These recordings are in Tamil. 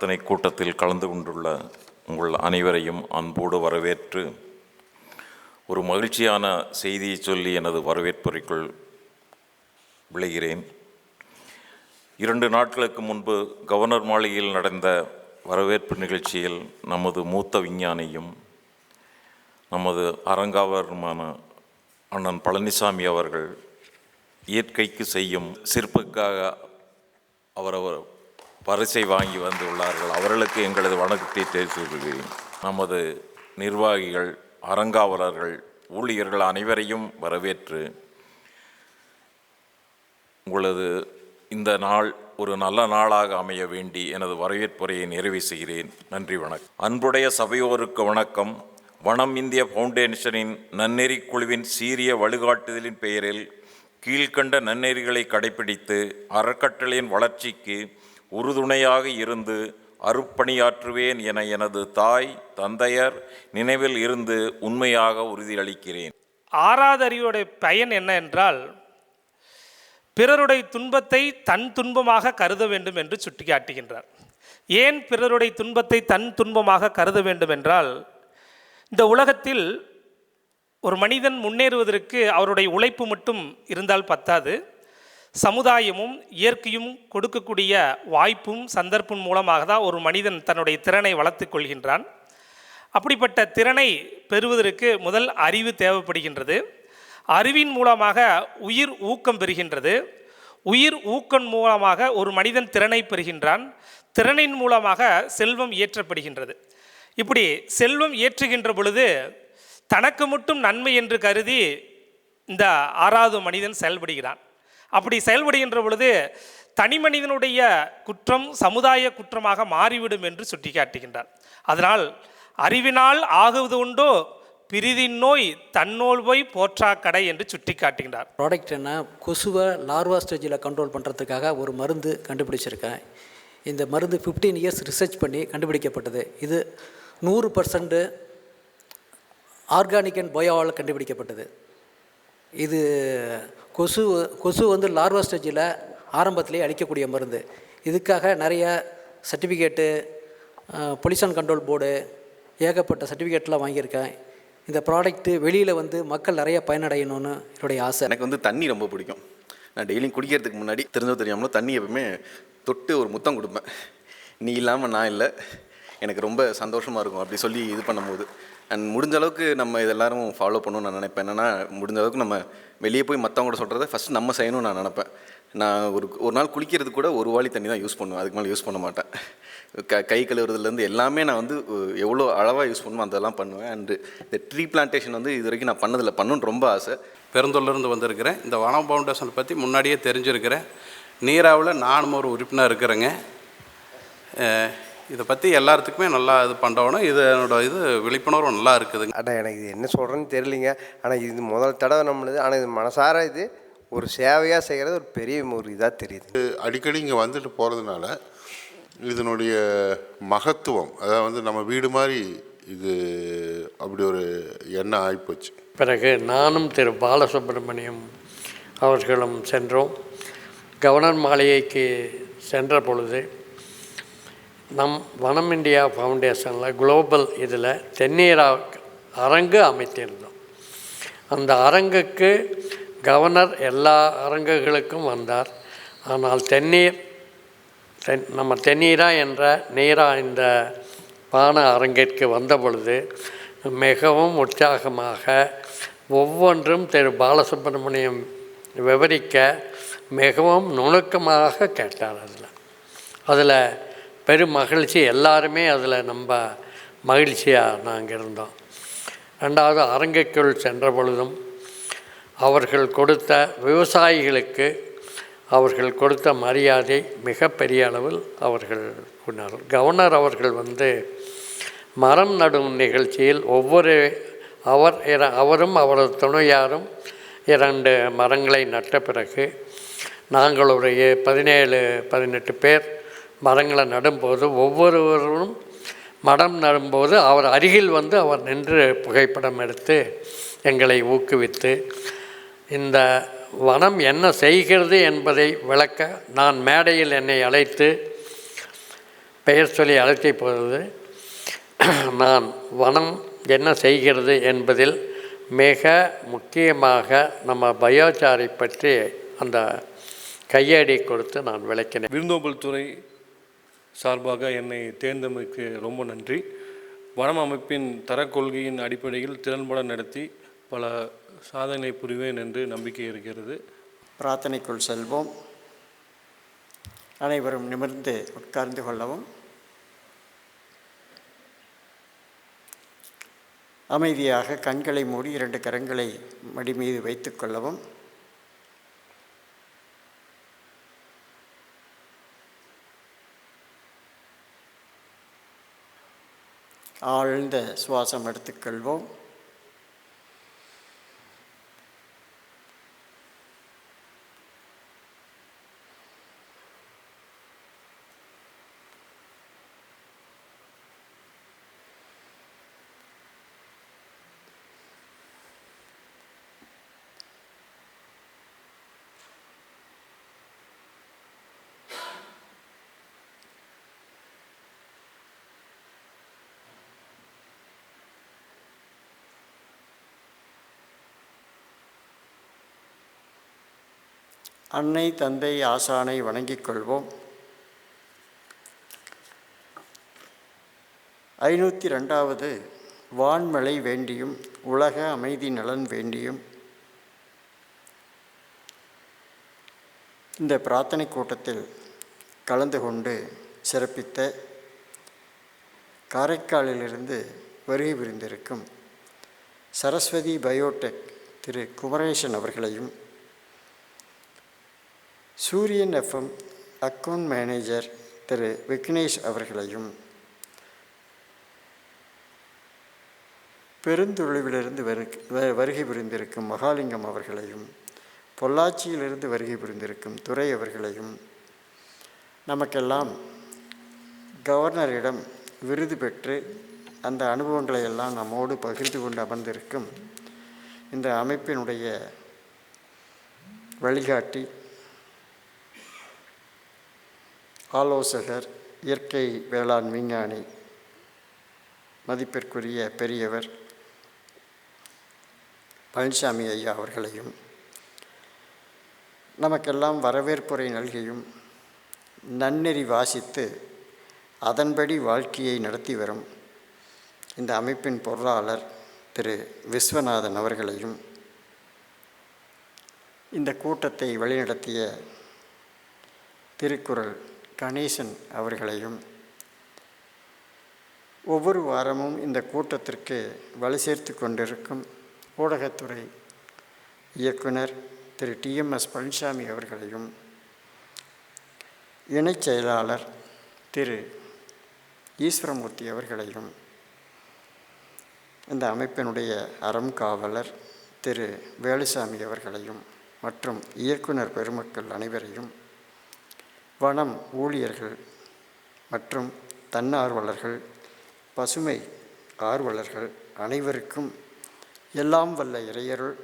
பிரார்த்தனை கூட்டத்தில் கலந்து கொண்டுள்ள உங்கள் அனைவரையும் அன்போடு வரவேற்று ஒரு மகிழ்ச்சியான செய்தியை சொல்லி எனது வரவேற்புரைக்குள் விளைகிறேன். இரண்டு நாட்களுக்கு முன்பு கவர்னர் மாளிகையில் நடந்த வரவேற்பு நிகழ்ச்சியில் நமது மூத்த விஞ்ஞானியும் நமது அரங்காவருமான அண்ணன் பழனிசாமி அவர்கள் இயற்கைக்கு செய்யும் சிற்புக்காக அவரவர் பரிசை வாங்கி வந்துள்ளார்கள். அவர்களுக்கு எங்களது வணக்கத்தை தெரிவித்துக்கொள்கிறேன். நமது நிர்வாகிகள் அறங்காவலர்கள் ஊழியர்கள் அனைவரையும் வரவேற்று உங்களது இந்த நாள் ஒரு நல்ல நாளாக அமைய வேண்டி எனது வரவேற்புரையை நிறைவு செய்கிறேன். நன்றி வணக்கம். அன்புடைய சபையோருக்கு வணக்கம். வனம் இந்திய ஃபவுண்டேஷனின் நன்னெறி குழுவின் சீரிய வழிகாட்டுதலின் பெயரில் கீழ்கண்ட நன்னெறிகளை கடைபிடித்து அறக்கட்டளையின் வளர்ச்சிக்கு உறுதுணையாக இருந்து அருப்பணியாற்றுவேன் என எனது தாய் தந்தையர் நினைவில் இருந்து உண்மையாக உறுதியளிக்கிறேன். ஆறாவது பயன் என்ன என்றால் பிறருடைய துன்பத்தை தன் துன்பமாக கருத வேண்டும் என்று சுட்டிக்காட்டுகின்றார். ஏன் பிறருடைய துன்பத்தை தன் துன்பமாக கருத வேண்டும் என்றால் இந்த உலகத்தில் ஒரு மனிதன் முன்னேறுவதற்கு அவருடைய உழைப்பு மட்டும் இருந்தால் பத்தாது. சமுதாயமும் இயற்கையும் கொடுக்கக்கூடிய வாய்ப்பும் சந்தர்ப்பம் மூலமாக தான் ஒரு மனிதன் தன்னுடைய திறனை வளர்த்துக் கொள்கின்றான். அப்படிப்பட்ட திறனை பெறுவதற்கு முதல் அறிவு தேவைப்படுகின்றது. அறிவின் மூலமாக உயிர் ஊக்கம் பெறுகின்றது. உயிர் ஊக்கம் மூலமாக ஒரு மனிதன் திறனை பெறுகின்றான். திறனின் மூலமாக செல்வம் ஏற்றப்படுகின்றது இப்படி செல்வம் ஏற்றுகின்ற பொழுது தனக்கு மட்டும் நன்மை என்று கருதி இந்த ஆறாவது மனிதன் செயல்படுகிறான். அப்படி செயல்படுகின்ற பொழுது தனி மனிதனுடைய குற்றம் சமுதாய குற்றமாக மாறிவிடும் என்று சுட்டிக்காட்டுகின்றார். அதனால் அறிவினால் ஆகுவது உண்டோ பிரிதின் நோய் தன்னோல் போய் போற்றா கடை என்று சுட்டிக்காட்டுகின்றார். ப்ராடக்ட் என்ன? கொசுவை லார்வா ஸ்டேஜில் கண்ட்ரோல் பண்ணுறதுக்காக ஒரு மருந்து கண்டுபிடிச்சிருக்கேன். இந்த மருந்து 15 இயர்ஸ் ரிசர்ச் பண்ணி கண்டுபிடிக்கப்பட்டது. இது நூறு பர்சன்ட் ஆர்கானிக் அண்ட் பயோவால் கண்டுபிடிக்கப்பட்டது. இது கொசு கொசு வந்து லார்வா ஸ்டேஜில் ஆரம்பத்திலே அழிக்கக்கூடிய மருந்து. இதுக்காக நிறைய சர்டிஃபிகேட்டு பொல்யூஷன் கண்ட்ரோல் போர்டு ஏகப்பட்ட சர்டிஃபிகேட்லாம் வாங்கியிருக்கேன். இந்த ப்ராடக்ட்டு வெளியில் வந்து மக்கள் நிறைய பயனடையணும்னு என்னுடைய ஆசை. எனக்கு வந்து தண்ணி ரொம்ப பிடிக்கும். நான் டெய்லியும் குடிக்கிறதுக்கு முன்னாடி தெரிஞ்சோ தெரியாமலோ தண்ணி எப்பவுமே தொட்டு ஒரு முத்தம் கொடுப்பேன். நீ இல்லாமல் நான் இல்லை. எனக்கு ரொம்ப சந்தோஷமாக இருக்கும். அப்படி சொல்லி இது பண்ணும்போது. அண்ட் முடிஞ்ச அளவுக்கு நம்ம இதெல்லாரும் ஃபாலோ பண்ணணும்னு நான் நினைப்பேன். என்னென்னா முடிஞ்ச அளவுக்கு நம்ம வெளியே போய் மற்றவங்க சொல்கிறத ஃபஸ்ட் நம்ம செய்யணும்னு நான் நினைப்பேன். நான் ஒரு ஒரு நாள் குளிக்கிறது கூட ஒரு வாளி தண்ணி தான் யூஸ் பண்ணுவேன். அதுக்கு மேலே யூஸ் பண்ண மாட்டேன். க கை கழுவுறதுலேருந்து எல்லாமே நான் வந்து எவ்வளோ அளவாக யூஸ் பண்ணுமோ அதெல்லாம் பண்ணுவேன். அண்டு இந்த ட்ரீ பிளான்டேஷன் வந்து இது வரைக்கும் நான் பண்ணதில்லை. பண்ணணும்னு ரொம்ப ஆசை. பெருந்தொல்லருந்து வந்திருக்கிறேன். இந்த வனம் ஃபவுண்டேஷனை பற்றி முன்னாடியே தெரிஞ்சிருக்கிறேன். நீராவில் நானும் ஒரு உறுப்பினர் இருக்கிறேங்க. இதை பற்றி எல்லாத்துக்குமே நல்லா இது பண்ணுறவனும் இது என்னோட இது விழிப்புணர்வு நல்லா இருக்குதுங்க ஆனால் எனக்கு இது என்ன சொல்கிறேன்னு தெரியலிங்க. ஆனால் இது முதல் தடவை நம்மளுது. ஆனால் இது மனசார இது ஒரு சேவையாக செய்கிறது ஒரு பெரிய ஒரு இதாக தெரியுது. அடிக்கடி இங்கே வந்துட்டு போகிறதுனால இதனுடைய மகத்துவம் அதாவது வந்து நம்ம வீடு மாதிரி இது அப்படி ஒரு எண்ணம் ஆகிப்போச்சு பிறகு நானும் திரு பாலசுப்ரமணியம் அவர்களும் சென்றோம். கவர்னர் மாளிகைக்கு சென்ற பொழுது நம் வனம் இந்தியா ஃபவுண்டேஷனில் குளோபல் இதில் தென்னீரா அரங்கு அமைத்திருந்தோம். அந்த அரங்குக்கு கவர்னர் எல்லா அரங்குகளுக்கும் வந்தார். ஆனால் தென்னீர் தென் நம்ம தென்னீரா என்ற நீரா இந்த பான அரங்கிற்கு வந்த பொழுது மிகவும் உற்சாகமாக ஒவ்வொன்றும் திரு பாலசுப்ரமணியம் விவரிக்க மிகவும் நுணுக்கமாக கேட்டார் அதில். அதில் பெரும் மகிழ்ச்சி. எல்லாருமே அதில் நம்ம மகிழ்ச்சியாக நாங்கள் இருந்தோம். ரெண்டாவது அரங்குக்குள் சென்ற பொழுதும் அவர்கள் கொடுத்த விவசாயிகளுக்கு அவர்கள் கொடுத்த மரியாதை மிகப்பெரிய அளவில் அவர்கள் கொண்டார் கவர்னர் அவர்கள் வந்து மரம் நடும் நிகழ்ச்சியில் ஒவ்வொரு அவர் இர- அவரும் அவரது துணையாரும் இரண்டு மரங்களை நட்ட பிறகு நாங்கள் ஒரு பதினேழு பதினெட்டு பேர் மரங்களை நடும்போது ஒவ்வொருவரும் மரம் நடும்போது அவர் அருகில் வந்து அவர் நின்று புகைப்படம் எடுத்து எங்களை ஊக்குவித்து இந்த வனம் என்ன செய்கிறது என்பதை விளக்க நான் மேடையில் என்னை அழைத்து பெயர் சொல்லி அழைத்த போகிறது. நான் வனம் என்ன செய்கிறது என்பதில் மிக முக்கியமாக நம்ம பயோச்சாரை பற்றி அந்த கையடி கொடுத்து நான் விளக்கினேன். விருந்தோம்பல் துறை சார்பாக என்னை தேர்ந்தமைக்கு ரொம்ப நன்றி. வனம் அமைப்பின் தரக் கொள்கையின் அடிப்படையில் திறன்பட நடத்தி பல சாதனை புரிவேன் என்று நம்பிக்கை இருக்கிறது. பிரார்த்தனைக்குள் செல்வோம். அனைவரும் நிமிர்ந்து உட்கார்ந்து கொள்ளவும். அமைதியாக கண்களை மூடி இரண்டு கரங்களை மடி மீது வைத்துக் கொள்ளவும். ஆழ்ந்த சுவாசம் எடுத்துக்கொள்வோம். அன்னை தந்தை ஆசானை வணங்கிக் கொள்வோம். ஐநூற்றி ரெண்டாவது வான்மழை வேண்டியும் உலக அமைதி நலன் வேண்டியும். இந்த பிரார்த்தனை கூட்டத்தில் கலந்து கொண்டு சிறப்பித்த காரைக்காலிலிருந்து வருகை புரிந்திருக்கும் சரஸ்வதி பயோடெக் திரு குமரேசன் அவர்களையும் Suryan FM account manager Thiru Vignesh அவர்களையும் பெருந்தொழிலிருந்து வரு வருகை புரிந்திருக்கும் மகாலிங்கம் அவர்களையும் பொள்ளாச்சியிலிருந்து வருகை புரிந்திருக்கும் துறை அவர்களையும் நமக்கெல்லாம் கவர்னரிடம் விருது பெற்று அந்த அனுபவங்களை எல்லாம் நம்மோடு பகிர்ந்து கொண்டு அமர்ந்திருக்கும் இந்த அமைப்பினுடைய வழிகாட்டி ஆலோசகர் இயற்கை வேளாண் விஞ்ஞானி மதிப்பிற்குரிய பெரியவர் பழனிசாமி ஐயா அவர்களையும் நமக்கெல்லாம் வரவேற்புரை நல்கியும் நன்னெறி வாசித்து அதன்படி வாழ்க்கையை நடத்தி வரும் இந்த அமைப்பின் பொருளாளர் திரு. விஸ்வநாதன் அவர்களையும் இந்த கூட்டத்தை வழிநடத்திய திருக்குறள் கணேசன் அவர்களையும் ஒவ்வொரு வாரமும் இந்த கூட்டத்திற்கு வலு சேர்த்து கொண்டிருக்கும் ஊடகத்துறை இயக்குனர் திரு டிஎம்எஸ் பழனிசாமி அவர்களையும் இணைச் செயலாளர் திரு ஈஸ்வரமூர்த்தி அவர்களையும் இந்த அமைப்பினுடைய அறம் காவலர் திரு வேலுசாமி அவர்களையும் மற்றும் இயக்குனர் பெருமக்கள் அனைவரையும் வனம் ஊழியர்கள் மற்றும் தன்னார்வலர்கள் பசுமை ஆர்வலர்கள் அனைவருக்கும் எல்லாம் வல்ல இறையருள்.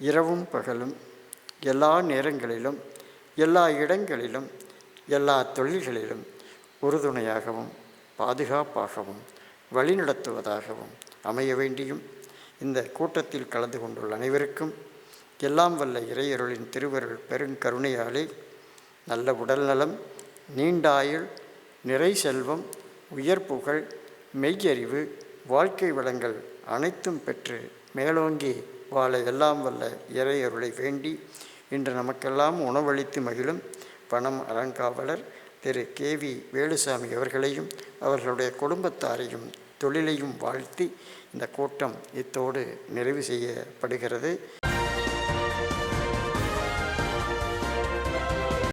இரவும் பகலும் எல்லா நேரங்களிலும் எல்லா இடங்களிலும் எல்லா தொழில்களிலும் உறுதுணையாகவும் பாதுகாப்பாகவும் வழிநடத்துவதாகவும் அமைய வேண்டியும் இந்த கூட்டத்தில் கலந்து கொண்டுள்ள அனைவருக்கும் எல்லாம் வல்ல இறையருளின் திருவருள் பெருங்கருணையாலே நல்ல உடல்நலம் நீண்டாயுள் நிறை செல்வம் உயர் புகழ் மெய்யறிவு வாழ்க்கை வளங்கள் அனைத்தும் பெற்று மேலோங்கி வாழ எல்லாம் வல்ல இறையருளை வேண்டி இன்று நமக்கெல்லாம் உணவளித்து மகிழும் பணம் அறங்காவலர் திரு கே வி வேலுசாமி அவர்களையும் அவர்களுடைய குடும்பத்தாரையும் தொழிலையும் வாழ்த்தி இந்த கூட்டம் இத்தோடு நிறைவு செய்யப்படுகிறது.